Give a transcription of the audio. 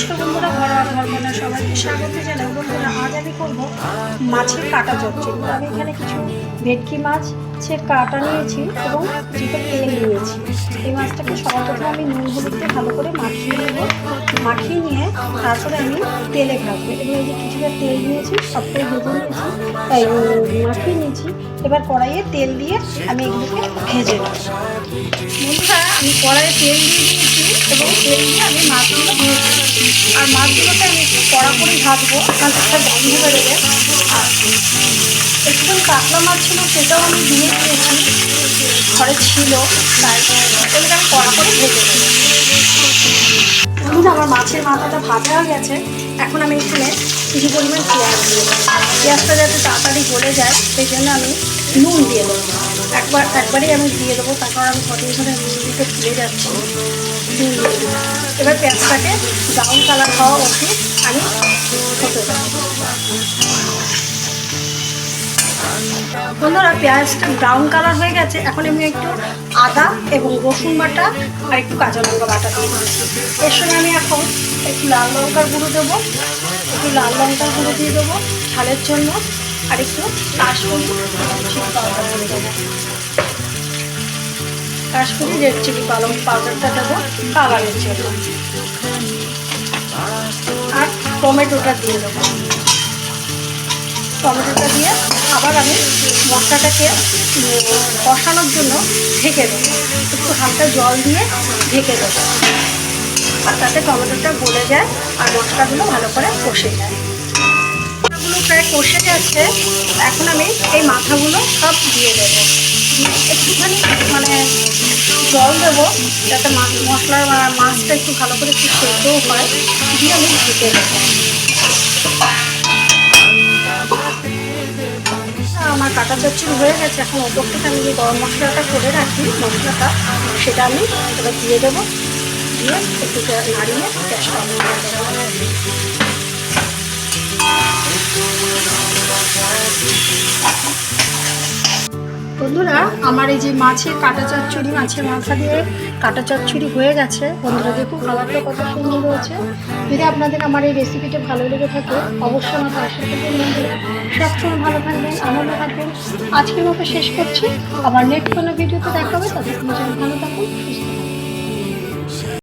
নমস্কার বন্ধুরা, ঘরোয়া ঘর মানে সবাইকে স্বাগত জানাই। বন্ধুরা, আজ আমি করব মাছের কাটা চচ্চড়ি আমি এখানে কিছু ভেটকি মাছ, সে কাটা নিয়েছি এবং কিছুটা তেল নিয়েছি। এই মাছটাকে সবার প্রথমে আমি নুন হলুদ ভালো করে মাখিয়ে নেব। মাখিয়ে নিয়ে তারপরে আমি তেলে ভাজবো। এবং এই যে কিছুটা তেল নিয়েছি, সবটাই ভেজে নিয়েছি, তাই মাখিয়ে নিয়েছি। এবার কড়াইয়ে তেল দিয়ে আমি এগুলোকে ভেজে নেব। বন্ধুরা, আমি কড়াইয়ে তেল দিয়ে দিয়েছি এবং তেল দিয়ে আমি মাছগুলো আর মাছগুলোকে আমি একটু কড়া করে ভাজবো একটা গন্ধ বেরোবে একটু কাতলা মাছ ছিল, সেটাও আমি দিয়ে দিয়েছি। ঘরে ছিল তাই আমি কড়া করে ভেজে দেবো আমার মাছের মাথাটা ভাজা হয়ে গেছে। এখন আমি এখানে কিছু পরিমাণ পেঁয়াজ দিয়ে পেঁয়াজটা যাতে তাড়াতাড়ি গলে যায়, সেই জন্য আমি নুন দিয়ে দেবো। একবার, একবারেই আমি দিয়ে দেবো, তারপর আমি কতদিন ধরে দিতে ভুলে যাচ্ছি। এবার পেঁয়াজটাকে ব্রাউন কালার হওয়া অবধি আমি বন্ধুরা পেঁয়াজটা ব্রাউন কালার হয়ে গেছে, এখন আমি একটু আদা এবং রসুন বাটা আর একটু কাঁচা লঙ্কা বাটা দিয়ে এর সঙ্গে আমি এখন একটু লাল লঙ্কার গুঁড়ো দেবো, একটু লাল লঙ্কার গুঁড়ো দিয়ে দেবো, ঝালের জন্য আর একটু কাশ্মীরি চিলি পাউডার দিয়ে রেড চিলি পালং পাউডারটা দেবো কালারের জন্য। আর টমেটোটা দিয়ে দেবো। টমেটোটা দিয়ে আবার আমি মশলাটাকে কষানোর জন্য ঢেকে দেবো। একটু হালকা জল দিয়ে ঢেকে দেবো। আর তাতে টমেটোটা গলে যায় আর মশলাগুলো ভালো করে কষে যায়। প্রায় কষে যাচ্ছে, এখন আমি এই মাথাগুলো সব দিয়ে দেবো। একটুখানি মানে জল দেবো, যাতে মশলার মাছটা একটু ভালো করে একটু সেদ্ধও হয়। দিয়ে আমি ঢেকে দেবো। আমার কাটা চচ্চড়ি হয়ে গেছে, এখন ওপর থেকে আমি যে গরম মশলাটা করে রাখি, মশলাটা, সেটা আমি এবার দিয়ে দেবো। দিয়ে একটু নাড়িয়ে গ্যাসটা করে দেবো। বন্ধুরা, আমার এই যে মাছের কাটা চচ্চড়ি, মাছের মাথা দিয়ে কাটা চচ্চড়ি হয়ে গেছে। বন্ধুরা, দেখুন, কালারটা কত সুন্দর হয়েছে। যদি আপনাদের আমার এই রেসিপিটা ভালো লেগে থাকে, অবশ্যই আমার পাশে সবসময় ভালো থাকবেন, আনন্দ থাকবেন আজকের মতো শেষ করছি। আবার নেক্সট কোনো ভিডিওতে দেখা হবে ততক্ষণ ভালো থাকুন, সুস্থ